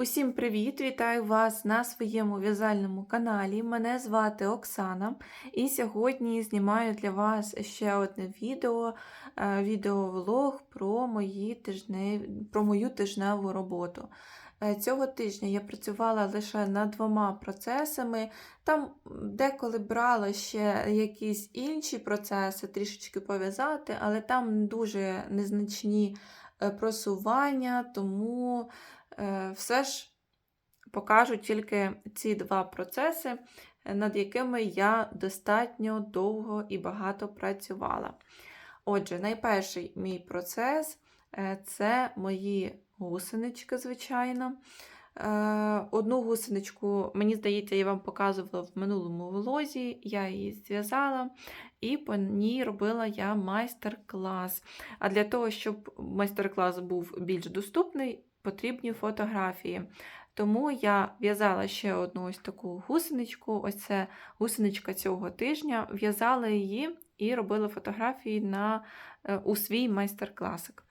Усім привіт! Вітаю вас на своєму в'язальному каналі. Мене звати Оксана, і сьогодні знімаю для вас ще одне відео, е, відеовлог про, мої тижневі, про мою тижневу роботу. Е, Цього тижня я працювала лише над двома процесами. Там деколи брала ще якісь інші процеси, трішечки пов'язати, але там дуже незначні е, просування, тому все ж покажу тільки ці два процеси, е, над якими я достатньо довго і багато працювала. Отже, найперший мій процес е, це мої гусенички, звичайно. Е, Одну гусеничку, мені здається, я вам показувала в минулому влозі, я її зв'язала, і по ній робила я майстер-клас. А для того, щоб майстер-клас був більш доступний, потрібні фотографії. Тому я в'язала ще одну ось таку гусеничку, ось це гусеничка цього тижня, в'язала її і робила фотографії на, е, у свій майстер-класик.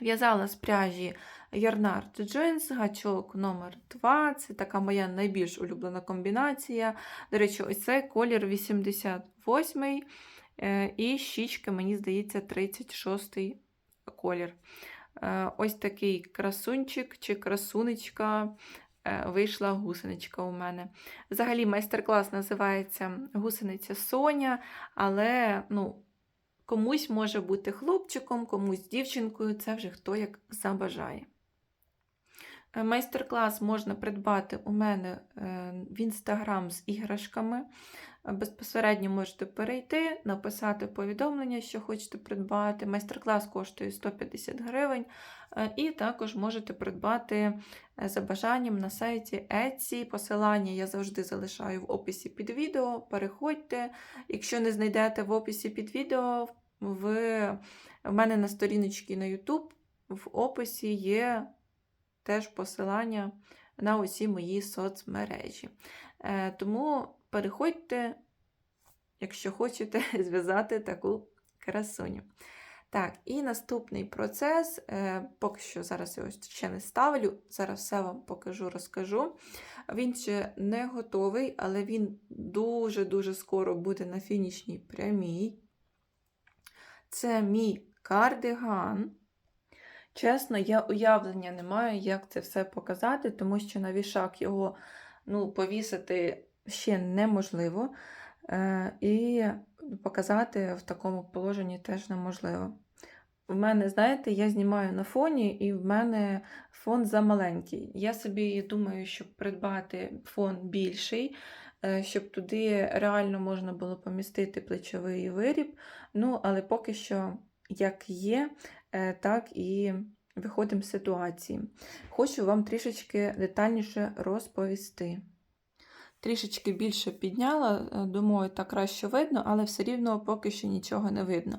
В'язала з пряжі Yarnard Jeans, гачок номер 2 Це така моя найбільш улюблена комбінація. До речі, ось цей колір 88 е, і щічки, мені здається, 36 колір. Е, Ось такий красунчик чи красунечка. е, Вийшла гусеничка у мене. Взагалі, майстер-клас називається Гусениця Соня, але ну, комусь може бути хлопчиком, комусь дівчинкою, це вже хто як забажає. Майстер-клас можна придбати у мене е, в інстаграм з іграшками. Безпосередньо можете перейти, написати повідомлення, що хочете придбати. Майстер-клас коштує 150 гривень. Е, І також можете придбати е, за бажанням на сайті Etsy. Посилання я завжди залишаю в описі під відео. Переходьте. Якщо не знайдете в описі під відео, в, в мене на сторіночці на YouTube в описі є теж посилання на усі мої соцмережі. Е, Тому переходьте, якщо хочете зв'язати таку красуню. Так, і наступний процес, е, поки що зараз його ще не ставлю, зараз все вам покажу, розкажу. Він ще не готовий, але він дуже-дуже скоро буде на фінішній прямій. Це мій кардиган. Чесно, я уявлення не маю, як це все показати, тому що на вішак його ну, повісити ще неможливо. Е, і показати в такому положенні теж неможливо. В мене, знаєте, я знімаю на фоні, і в мене фон замаленький. Я собі думаю, щоб придбати фон більший, е, щоб туди реально можна було помістити плечовий виріб. Ну, але поки що, як є, так і виходимо з ситуації. Хочу вам трішечки детальніше розповісти. Трішечки більше підняла, е, думаю, так краще видно, але все рівно поки що нічого не видно.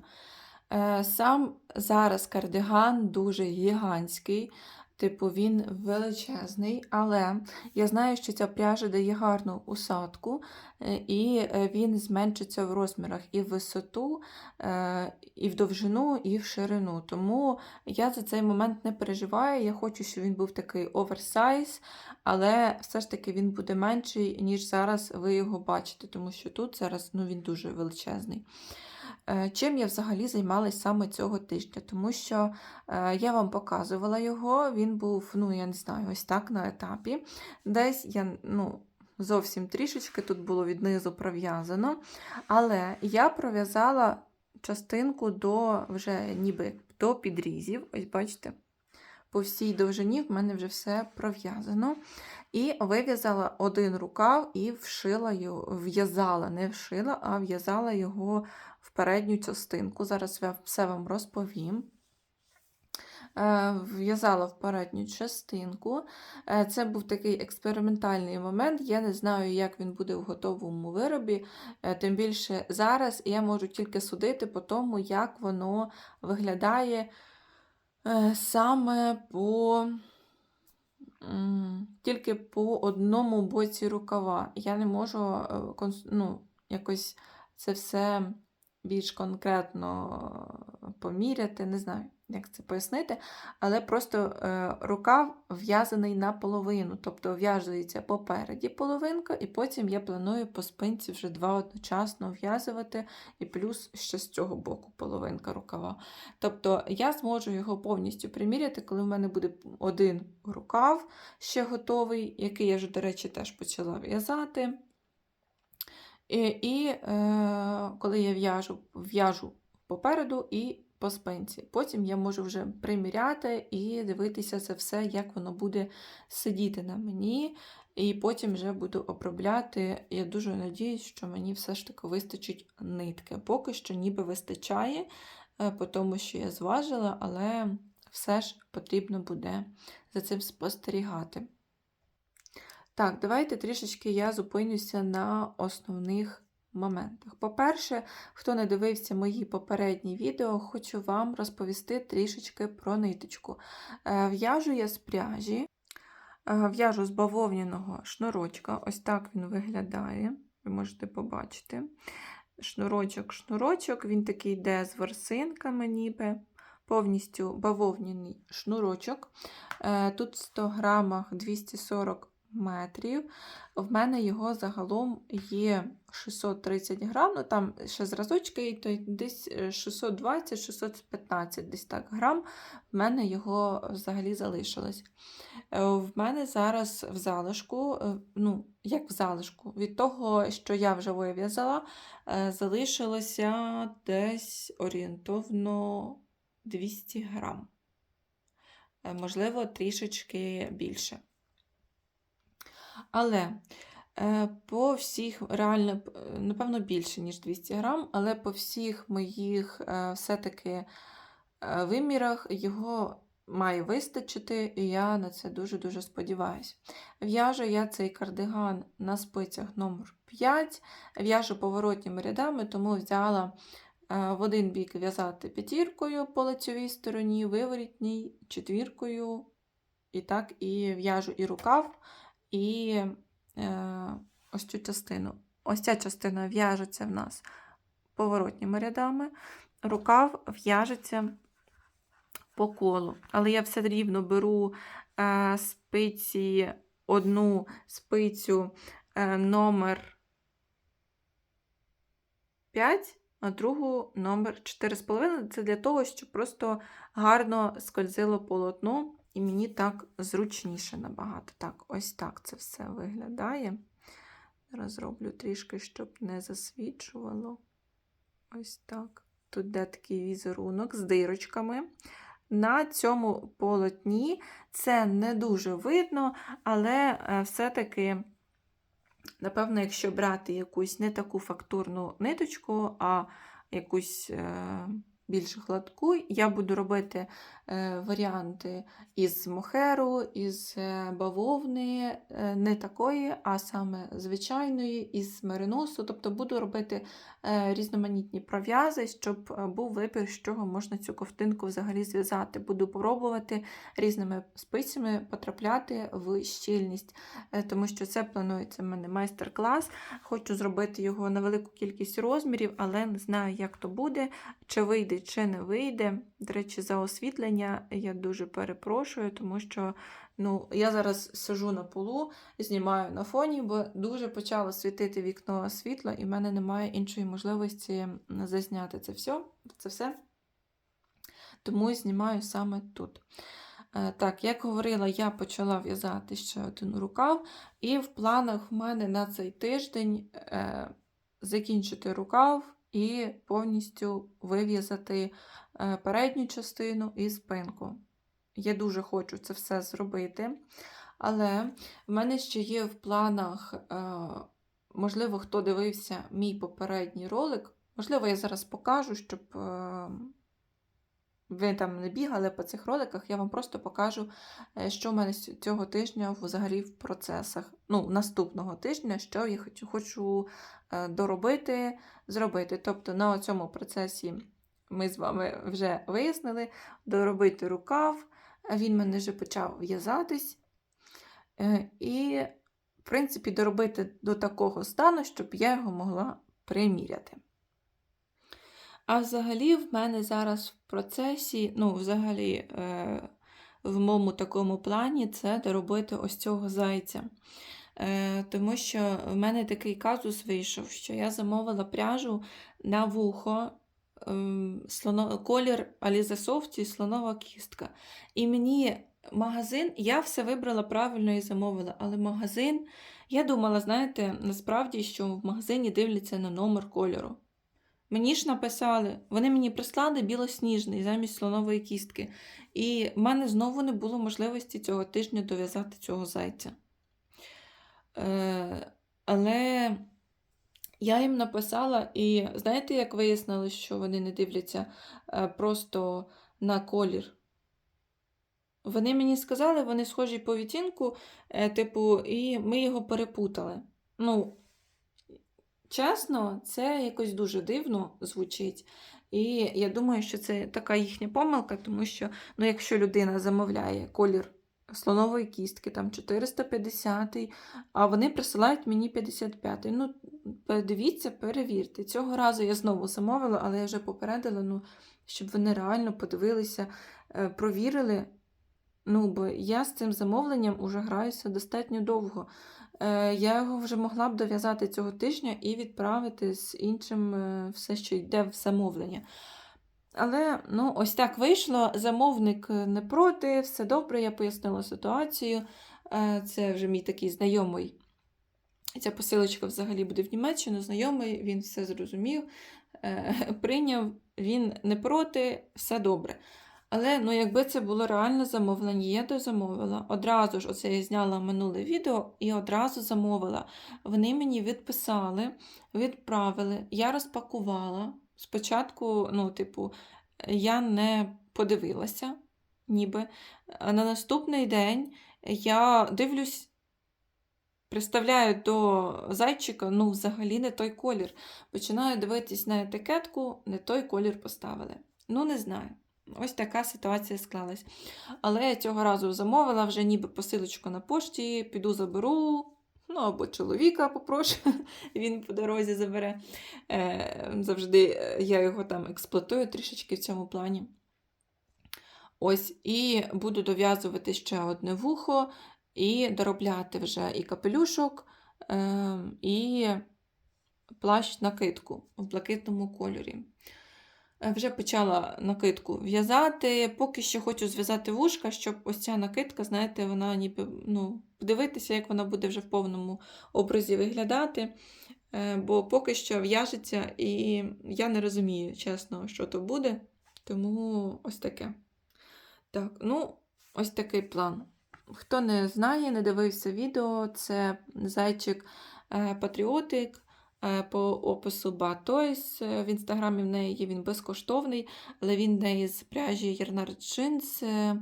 Е, Сам зараз кардиган дуже гігантський, типу він величезний, але я знаю, що ця пряжа дає гарну усадку, е, і е, він зменшиться в розмірах і в висоту, е, і в довжину, і в ширину. Тому я за цей момент не переживаю. Я хочу, щоб він був такий оверсайз, але все ж таки він буде менший, ніж зараз ви його бачите, тому що тут зараз ну, він дуже величезний. Е, Чим я взагалі займалась саме цього тижня, тому що е, я вам показувала його, він був, ну, я не знаю, ось так на етапі. Десь я ну, зовсім трішечки тут було віднизу пров'язано. Але я пров'язала частинку до вже ніби до підрізів. Ось бачите, по всій довжині в мене вже все пров'язано. І вив'язала один рукав і вшила його, в'язала, не вшила, а в'язала його в передню частинку. Зараз я все вам розповім. Е, В'язала в передню частинку. Е, Це був такий експериментальний момент. Я не знаю, як він буде в готовому виробі. Е, Тим більше зараз я можу тільки судити по тому, як воно виглядає саме по. Тільки по одному боці рукава. Я не можу ну, якось це все більш конкретно поміряти, не знаю. як це пояснити, але просто е, рукав в'язаний наполовину, тобто в'язується попереді половинка, і потім я планую по спинці вже два одночасно в'язувати, і плюс ще з цього боку половинка рукава. Тобто я зможу його повністю приміряти, коли в мене буде один рукав ще готовий, який я вже, до речі, теж почала в'язати. І, і е, коли я в'яжу, в'яжу попереду і по спинці. Потім я можу вже приміряти і дивитися це все, як воно буде сидіти на мені. І потім вже буду обробляти. Я дуже надіюсь, що мені все ж таки вистачить нитки. Поки що ніби вистачає, е, по тому що я зважила, але все ж потрібно буде за цим спостерігати. Так, давайте трішечки я зупинюся на основних моментах. По-перше, хто не дивився мої попередні відео, хочу вам розповісти трішечки про ниточку. Е, В'яжу я з пряжі, е, в'яжу з бавовняного шнурочка. Ось так він виглядає, ви можете побачити. Шнурочок, шнурочок, він такий йде з ворсинками, ніби. Повністю бавовняний шнурочок. Е, Тут в 100 грамах 240 метрів. В мене його загалом є 630 грам, ну там ще зразочки, то десь 620-615 десь так грам. В мене його взагалі залишилось. Е, В мене зараз в залишку, е, ну, як в залишку, від того, що я вже вив'язала, е, залишилося десь орієнтовно 200 грам. Е, Можливо, трішечки більше. Але е, по всіх, реально, напевно, більше, ніж 200 грам, але по всіх моїх е, все-таки е, вимірах його має вистачити, і я на це дуже-дуже сподіваюся. В'яжу я цей кардиган на спицях номер 5 в'яжу поворотніми рядами, тому взяла в один бік в'язати п'ятіркою по лицьовій стороні, виворітній, четвіркою, і так і в'яжу і рукав, і е, ось цю частину. Ось ця частина в'яжеться в нас поворотніми рядами, рукав в'яжеться по колу. Але я все рівно беру е, спиці, одну спицю е, номер 5, а другу номер 4,5. Це для того, щоб просто гарно скользило полотно, і мені так зручніше набагато. Так, ось так це все виглядає. Зараз зроблю трішки, щоб не засвічувало. Ось так. Тут де такий візерунок з дирочками. На цьому полотні це не дуже видно, але е, все-таки, напевно, якщо брати якусь не таку фактурну ниточку, а якусь е, більш гладку, я буду робити е, варіанти із мохеру, із е, бавовни, е, не такої, а саме звичайної, із мериносу. Тобто буду робити різноманітні пров'язи, щоб був вибір, з чого можна цю ковтинку взагалі зв'язати. Буду пробувати різними спицями потрапляти в щільність, тому що це планується в мене майстер-клас. Хочу зробити його на велику кількість розмірів, але не знаю, як то буде, чи вийде, чи не вийде. До речі, за освітлення я дуже перепрошую, тому що ну, я зараз сижу на полу, знімаю на фоні, бо дуже почало світити вікно світла, і в мене немає іншої можливості зазняти це все. Це все. Тому знімаю саме тут. Е, Так, як говорила, я почала в'язати ще один рукав, і в планах в мене на цей тиждень е, закінчити рукав і повністю вив'язати е, передню частину і спинку. Я дуже хочу це все зробити. Але в мене ще є в планах, е, можливо, хто дивився мій попередній ролик. Можливо, я зараз покажу, щоб е, ви там не бігали по цих роликах, я вам просто покажу, е, що в мене цього тижня взагалі в процесах. Ну, наступного тижня, що я хочу, хочу е, доробити, зробити. Тобто на цьому процесі ми з вами вже вияснили, доробити рукав, він мене вже почав в'язатись. Е, І, в принципі, доробити до такого стану, щоб я його могла приміряти. А взагалі в мене зараз в процесі, ну, взагалі, е, в моєму такому плані це доробити ось цього зайця. Е, тому що в мене такий казус вийшов, що я замовила пряжу на вухо, ем, слоно, колір Alize Softy, слонова кістка. І мені магазин, я все вибрала правильно і замовила, але магазин, я думала, знаєте, насправді, що в магазині дивляться на номер кольору. Мені ж написали, вони мені прислали білосніжний замість слонової кістки. І в мене знову не було можливості цього тижня дов'язати цього зайця. Е, але я їм написала, і знаєте, як вияснилось, що вони не дивляться е, просто на колір. Вони мені сказали, вони схожі по відтінку, е, типу, і ми його перепутали. Ну, чесно, це якось дуже дивно звучить. І я думаю, що це така їхня помилка, тому що, ну, якщо людина замовляє колір слонової кістки, там 450, а вони присилають мені 55. Ну, подивіться, перевірте. Цього разу я знову замовила, але я вже попередила, ну, щоб вони реально подивилися, е, провірили. Ну, бо я з цим замовленням уже граюся достатньо довго. Е, Я його вже могла б дов'язати цього тижня і відправити з іншим е, все, що йде в замовлення. Але ну, ось так вийшло. Замовник е, не проти, все добре, я пояснила ситуацію. Це вже мій такий знайомий. Ця посилочка взагалі буде в Німеччину, знайомий, він все зрозумів, прийняв, він не проти, все добре. Але ну, якби це було реальне замовлення, я дозамовила. Одразу ж оце я зняла минуле відео і одразу замовила. Вони мені відписали, відправили, я розпакувала. Спочатку, ну, типу, я не подивилася, ніби. А на наступний день я дивлюсь, представляю до зайчика, ну, взагалі не той колір. Починаю дивитись на етикетку, не той колір поставили. Ну, не знаю. Ось така ситуація склалась. Але я цього разу замовила вже ніби посилочку на пошті, піду заберу. Ну, або чоловіка попрошу, він по дорозі забере. Е, Завжди я його там експлуатую трішечки в цьому плані. Ось, і буду дов'язувати ще одне вухо, і доробляти вже і капелюшок, е, і плащ накидку в блакитному кольорі. Е, Вже почала накидку в'язати. Поки що хочу зв'язати вушка, щоб ось ця накидка, знаєте, вона ніби ну, подивитися, як вона буде вже в повному образі виглядати. Е, Бо поки що в'яжеться, і я не розумію, чесно, що то буде. Тому ось таке. Так, ну, ось такий план. Хто не знає, не дивився відео, це зайчик е, Патріотик. Е, По опису Батойс в інстаграмі в неї є він безкоштовний, але він в неї з пряжі Ярнар Джинс. Е,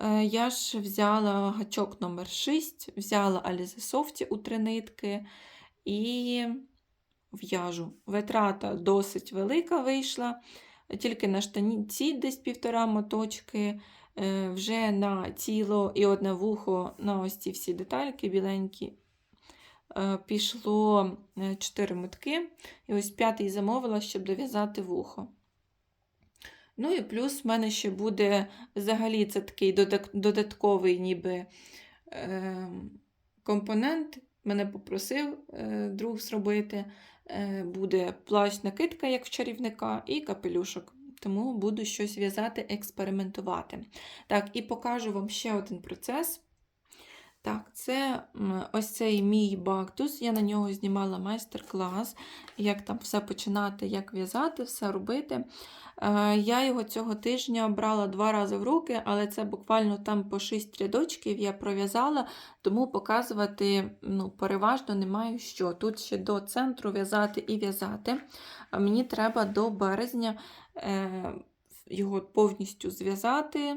е, Я ж взяла гачок номер 6 взяла Alize Softy у три нитки і в'яжу. Витрата досить велика вийшла, тільки на штанці десь півтора моточки, е, вже на тіло і одне вухо на ось ці всі детальки біленькі. Е, Пішло 4 мотки, і ось п'ятий замовила, щоб дов'язати вухо. Ну і плюс в мене ще буде взагалі це такий додатковий ніби е, компонент. Мене попросив е, друг зробити. Е, буде плащ-накидка, як в чарівника, і капелюшок. Тому буду щось в'язати, експериментувати. Так, і покажу вам ще один процес. Так, це ось цей мій бактус. Я на нього знімала майстер-клас, як там все починати, як в'язати, все робити. Е, Я його цього тижня брала два рази в руки, але це буквально там по 6 рядочків я пров'язала, тому показувати ну, переважно не маю що. Тут ще до центру в'язати і в'язати. Мені треба до березня е, його повністю зв'язати.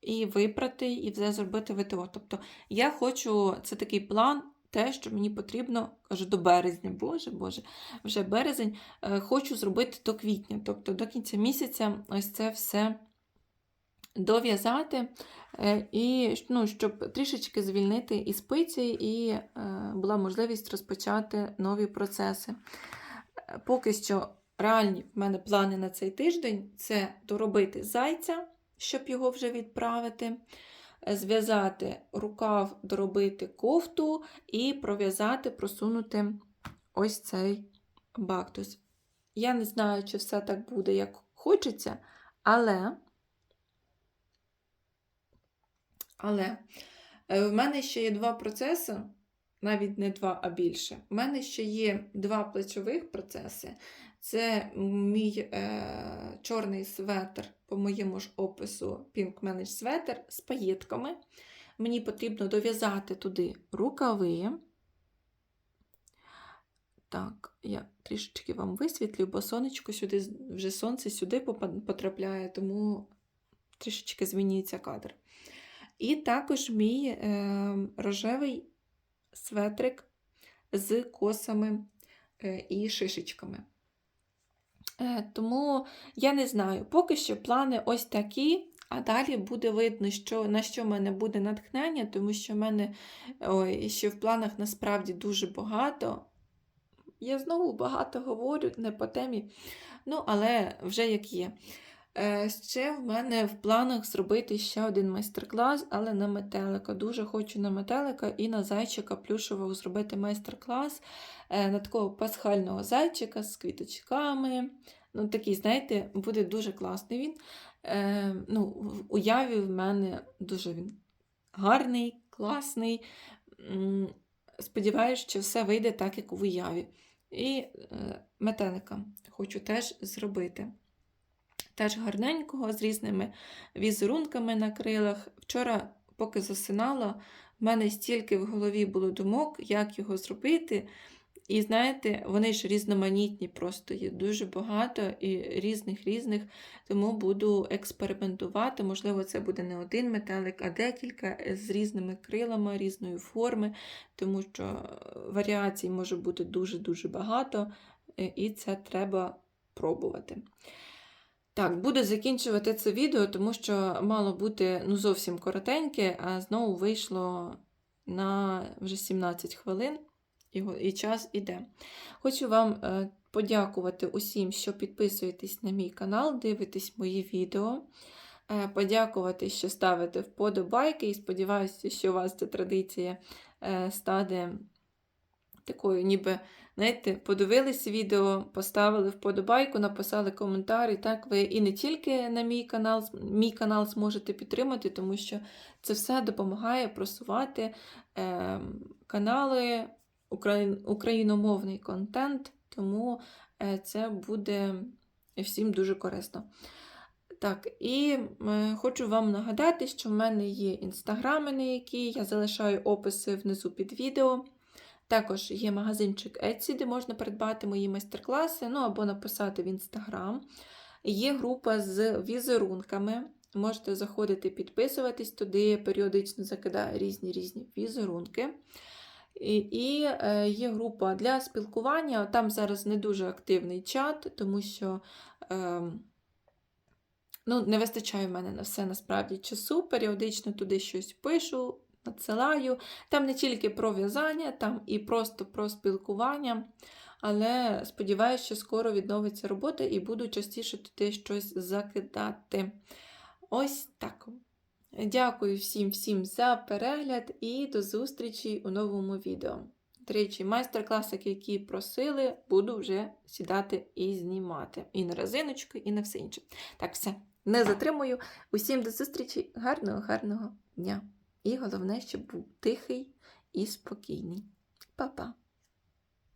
І випрати, і все зробити ВТО. Тобто я хочу, це такий план, те, що мені потрібно, кажу, до березня, боже, боже, вже березень, е, хочу зробити до квітня. Тобто до кінця місяця ось це все дов'язати, е, і ну, щоб трішечки звільнити і спиці, і е, була можливість розпочати нові процеси. Поки що реальні в мене плани на цей тиждень це доробити зайця, щоб його вже відправити, е, зв'язати рукав, доробити кофту і пров'язати, просунути ось цей бактус. Я не знаю, чи все так буде, як хочеться, але, але е, в мене ще є два процеси, навіть не два, а більше. У мене ще є два плечових процеси. Це мій е, чорний светр, по моєму ж опису Pink Manage Sweater з паєтками. Мені потрібно дов'язати туди рукави. Так, я трішечки вам висвітлю, бо сонечко сюди, вже сонце сюди потрапляє, тому трішечки змінюється кадр. І також мій е, рожевий светрик з косами е, і шишечками. Е, тому я не знаю, поки що плани ось такі, а далі буде видно, що, на що в мене буде натхнення, тому що в мене ой, ще в планах насправді дуже багато. Я знову багато говорю, не по темі, ну, але вже як є. Е, ще в мене в планах зробити ще один майстер-клас, але на метелика. Дуже хочу на метелика і на зайчика плюшевого зробити майстер-клас е, на такого пасхального зайчика з квіточками. Ну, такий, знаєте, буде дуже класний він. Е, ну, в уяві в мене дуже він гарний, класний. Сподіваюсь, що все вийде так, як в уяві. І метелика хочу теж зробити. Теж гарненького, з різними візерунками на крилах. Вчора, поки засинала, в мене стільки в голові було думок, як його зробити. І знаєте, вони ж різноманітні, просто є дуже багато і різних різних, тому буду експериментувати. Можливо, це буде не один метелик, а декілька з різними крилами, різної форми, тому що е, варіацій може бути дуже-дуже багато, і це треба пробувати. Так, буду закінчувати це відео, тому що мало бути ну, зовсім коротеньке, а знову вийшло на вже 17 хвилин, і, і час іде. Хочу вам е, подякувати усім, що підписуєтесь на мій канал, дивитесь мої відео. Е, подякувати, що ставите вподобайки, і сподіваюся, що у вас ця традиція е, стане такою, ніби знаєте, подивились відео, поставили вподобайку, написали коментар, і так ви і не тільки на мій канал, мій канал зможете підтримати, тому що це все допомагає просувати е, канали, україн, україномовний контент, тому е, це буде всім дуже корисно. Так, і е, хочу вам нагадати, що в мене є інстаграми, на які я залишаю описи внизу під відео. Також є магазинчик Etsy, де можна придбати мої майстер-класи, ну або написати в інстаграм. Є група з візерунками. Можете заходити, підписуватись туди, я періодично закидаю різні різні візерунки. І, і е, є група для спілкування. Там зараз не дуже активний чат, тому що е, ну, не вистачає в мене на все насправді часу. Періодично туди щось пишу, надсилаю. Там не тільки про в'язання, там і просто про спілкування. Але сподіваюся, що скоро відновиться робота і буду частіше туди щось закидати. Ось так. Дякую всім всім за перегляд і до зустрічі у новому відео. До речі, майстер-класики, які просили, буду вже сідати і знімати. І на резиночку, і на все інше. Так, все, не затримую. Усім до зустрічі, гарного, гарного дня! І головне, щоб був тихий і спокійний. Па-па!